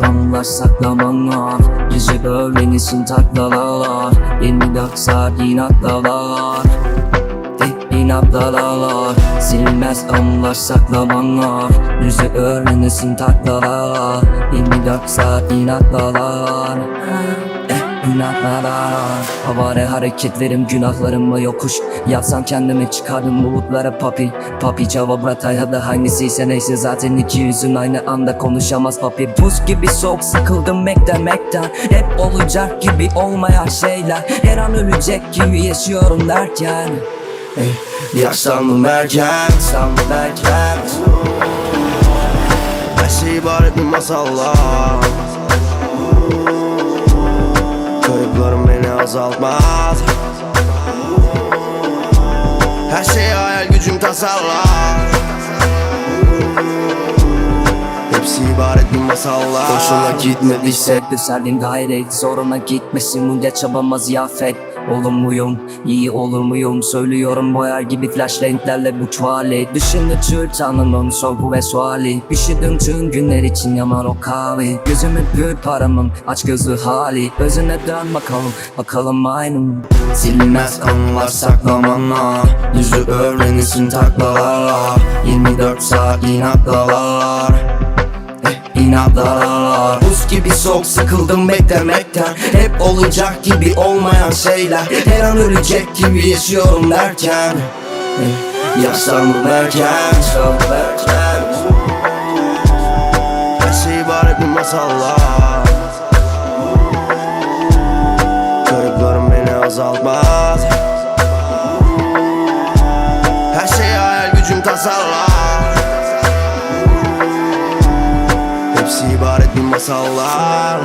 Kanlar saklamanlar Gece öğlenisin taklalar 24 saat inatlalar Tek inatlalar Silinmez anılar saklamanlar. Yüzü öğrenirsin taklalar 24 saat inatlalar Eh, inatlalar Havare hareketlerim günahlarımla yokuş. Yapsam kendimi çıkardım bulutlara papi. Papi cevap rata ya da hangisiyse neyse. Zaten iki yüzün aynı anda konuşamaz papi. Buz gibi soğuk sıkıldım mek demekten Hep olacak gibi olmayan şeyler. Her an ölecek gibi yaşıyorum derken. Eh, Yaşlandım erken, sandım erken. Her şey ibaret bir masallar Kayıplarım beni azaltmaz. Her şey hayal gücüm tasarlar. Hepsi ibaret bir masallar. Hoşuna gitmediyse Serdiğim gayret Zoruna gitmesin. Bunca çabama ziyafet Olur muyum? iyi olur muyum? Söylüyorum boyar gibi flash renklerle bu tuvalet Dışında tür tanımın sorgu ve suali Pişirdim tüm günler için yanar o kahve Gözümü gül paramın aç gözlü hali Özüne dön bakalım bakalım aynı mı? Silinmez kanlar saklamanlar Yüzü öğrenirsin taklalar 24 saat inatlalar İnatlar Buz gibi soğuk sıkıldım beklemekten. Hep olacak gibi olmayan şeyler. Her an ölecek gibi yaşıyorum derken. Yaşlandım erken Çok erken Her şey ibaret bir masallar Kayıplarım beni azaltmaz. Her şey hayal gücüm tasarlar masallar